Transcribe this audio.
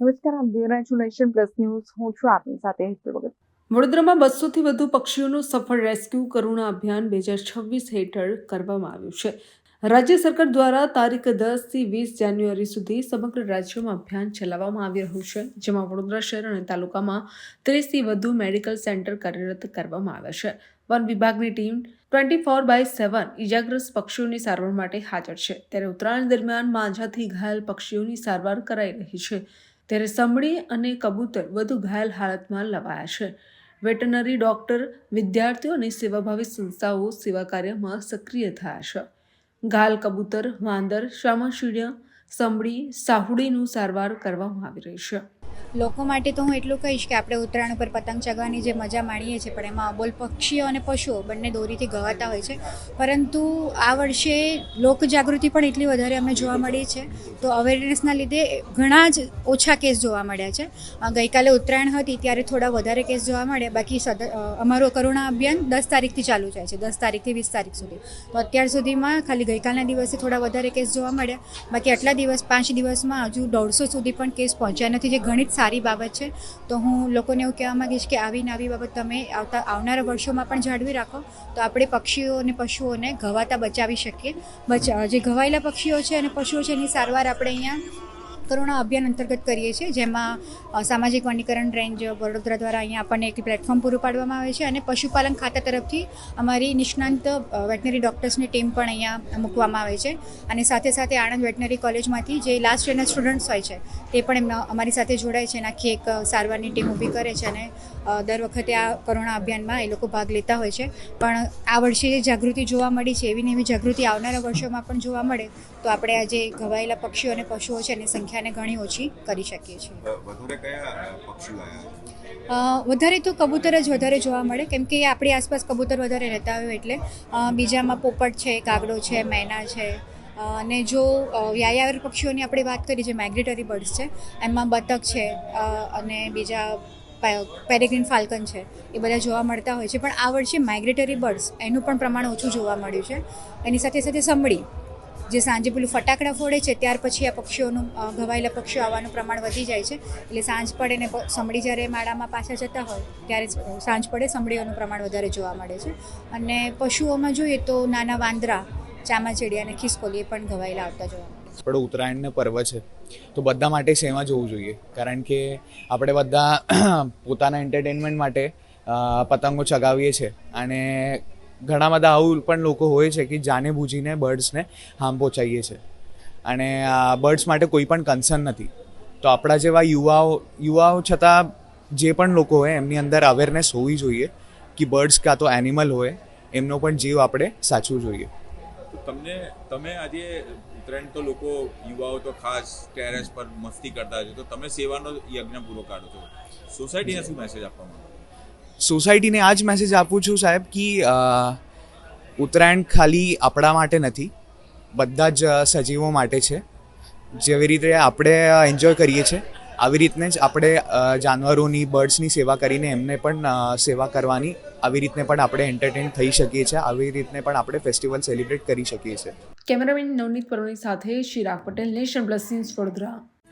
નમસ્કાર આપ જોઈ રહ્યા છો નેશન પ્લસ ન્યૂઝ. હું છું આપની સાથે ભગત. વડોદરામાં બસોથી વધુ પક્ષીઓનું સફળ રેસ્ક્યુ કરુણા અભિયાન બે હજાર છવ્વીસ હેઠળ કરવામાં આવ્યું છે. રાજ્ય સરકાર દ્વારા તારીખ દસથી વીસ જાન્યુઆરી સુધી સમગ્ર રાજ્યમાં અભિયાન ચલાવવામાં આવી રહ્યું છે, જેમાં વડોદરા શહેર અને તાલુકામાં ત્રીસથી વધુ મેડિકલ સેન્ટર કાર્યરત કરવામાં આવ્યા છે. વન વિભાગની team twenty four by seven ઇજાગ્રસ્ત પક્ષીઓની સારવાર માટે હાજર છે. ત્યારે ઉત્તરાયણ દરમિયાન માંઝાથી ઘાયલ પક્ષીઓની સારવાર કરાઈ રહી છે. ત્યારે સમડી અને કબૂતર વધુ ઘાયલ હાલતમાં લવાયા છે. વેટનરી ડોક્ટર વિદ્યાર્થીઓ અને સેવાભાવી સંસ્થાઓ સેવા કાર્યમાં સક્રિય થયા છે. ઘાયલ કબૂતર વાંદર શામાશીડિયા સમડી સાહુડીનું સારવાર કરવામાં આવી રહી છે. લોકો માટે તો હું એટલું કહીશ કે આપણે ઉત્તરાયણ ઉપર પતંગ ચગાવવાની જે મજા માણીએ છીએ, પણ એમાં અબોલ પક્ષીઓ અને પશુઓ બંને દોરીથી ગવાતા હોય છે. પરંતુ આ વર્ષે લોકજાગૃતિ પણ એટલી વધારે અમને જોવા મળી છે. તો અવેરનેસના લીધે ઘણા જ ઓછા કેસ જોવા મળ્યા છે. ગઈકાલે ઉત્તરાયણ હતી ત્યારે થોડા વધારે કેસ જોવા મળ્યા. બાકી સદ અમારું કરુણા અભિયાન દસ તારીખથી ચાલુ થાય છે, દસ તારીખથી વીસ તારીખ સુધી. તો અત્યાર સુધીમાં ખાલી ગઈકાલના દિવસે થોડા વધારે કેસ જોવા મળ્યા. બાકી આટલા દિવસ, પાંચ દિવસમાં હજુ દોઢસો સુધી પણ કેસ પહોંચ્યા નથી, જે ઘણી જ સારી બાબત છે. તો હું લોકોને એવું કહેવા માંગીશ કે આવી નવી બાબત તમે આવતા, આવનારા વર્ષોમાં પણ જાળવી રાખો. તો આપણે પક્ષીઓ અને પશુઓને ઘવાતા બચાવી શકીએ. બચ, જે ઘવાયેલા પક્ષીઓ છે અને પશુઓ છે એની સારવાર આપણે અહીંયા કરુણા અભિયાન અંતર્ગત કરીએ છીએ, જેમાં સામાજિક વનીકરણ રેન્જ વડોદરા દ્વારા અહીંયા આપણને એક પ્લેટફોર્મ પૂરું પાડવામાં આવે છે અને પશુપાલન ખાતા તરફથી અમારી નિષ્ણાંત વેટનરી ડૉક્ટર્સની ટીમ પણ અહીંયા મૂકવામાં આવે છે. અને સાથે સાથે આણંદ વેટનરી કોલેજમાંથી જે લાસ્ટ યરના સ્ટુડન્ટ્સ હોય છે, તે પણ એમના, અમારી સાથે જોડાય છે અને આખી એક સારવારની ટીમ ઊભી કરે છે અને દર વખતે આ કરુણા અભિયાનમાં એ લોકો ભાગ લેતા હોય છે. પણ આ વર્ષે જે જાગૃતિ જોવા મળી છે, એવી ને એવી જાગૃતિ આવનારા વર્ષોમાં પણ જોવા મળે, તો આપણે આજે ઘવાયેલા પક્ષીઓ અને પશુઓ છે એની સંખ્યાને ઘણી ઓછી કરી શકીએ છીએ. વધારે કયા પક્ષીઓ વધારે તો કબૂતર જ વધારે જોવા મળે કેમ કે આપણી આસપાસ કબૂતર વધારે રહેતા હોય એટલે બીજામાં પોપટ છે કાગડો છે મેના છે અને જો વ્યાયાવર પક્ષીઓની આપણે વાત કરીએ જે માઇગ્રેટરી બર્ડ્સ છે એમાં બતક છે અને બીજા પેરેગ્રીન ફાલ્કન છે એ બધા જોવા મળતા હોય છે પણ આ વર્ષે માઇગ્રેટરી બર્ડ્સ એનું પણ પ્રમાણ ઓછું જોવા મળ્યું છે. એની સાથે સાથે સમડી જે સાંજે પેલું ફટાકડા ફોડે છે, ત્યાર પછી આ પક્ષીઓનું ઘવાયેલા પક્ષીઓ આવવાનું પ્રમાણ વધી જાય છે. એટલે સાંજ પડે ને સમડી જ્યારે માળામાં પાછા જતા હોય, ત્યારે સાંજ પડે, સમડીઓનું પ્રમાણ વધારે જોવા મળે છે. અને પશુઓમાં જોઈએ તો નાના વાંદરા ચામાચેડિયા અને ખિસકોલી એ પણ ઘવાયેલા આવતા જોવા મળે આપણો ઉત્તરાયણનો પર્વ છે, તો બધા માટે સેવા જ હોવું જોઈએ. કારણ કે આપણે બધા પોતાના એન્ટરટેનમેન્ટ માટે પતંગો ચગાવીએ છીએ અને ઘણા બધા આવું પણ લોકો હોય છે કે જાને બૂજીને બર્ડ્સને હાર્મ પહોંચાડીએ છીએ અને બર્ડ્સ માટે કોઈ પણ કન્સર્ન નથી. તો આપણા જેવા યુવાઓ યુવાઓ છતાં જે પણ લોકો હોય એમની અંદર અવેરનેસ હોવી જોઈએ કે બર્ડ્સ કાં તો એનિમલ હોય એમનો પણ જીવ આપણે સાચવું જોઈએ. તો તમને તમે આજે ઉત્તરાયણ તો લોકો યુવાઓ તો ખાસ ટેરેસ પર મસ્તી કરતા હોય છે. તો તમે સેવાનો યજ્ઞ પૂરો કાઢો છો. સોસાયટીને શું મેસેજ આપવા માંગો સોસાયટીને આ જ મેસેજ આપું છું સાહેબ કે ઉત્તરાયણ ખાલી આપણા માટે નથી, બધા જ સજીવો માટે છે. જેવી રીતે આપણે એન્જોય કરીએ છીએ, આવી રીતને જ આપણે જાનવરોની બર્ડ્સની સેવા કરીને એમને પણ સેવા કરવાની, આવી રીતને પણ આપણે એન્ટરટેન થઈ શકીએ છીએ, આવી રીતને પણ આપણે ફેસ્ટિવલ સેલિબ્રેટ કરી શકીએ છીએ. કેમેરામેન નવનીત પરોની સાથે Shirag Patel, nation plus news Vadodara.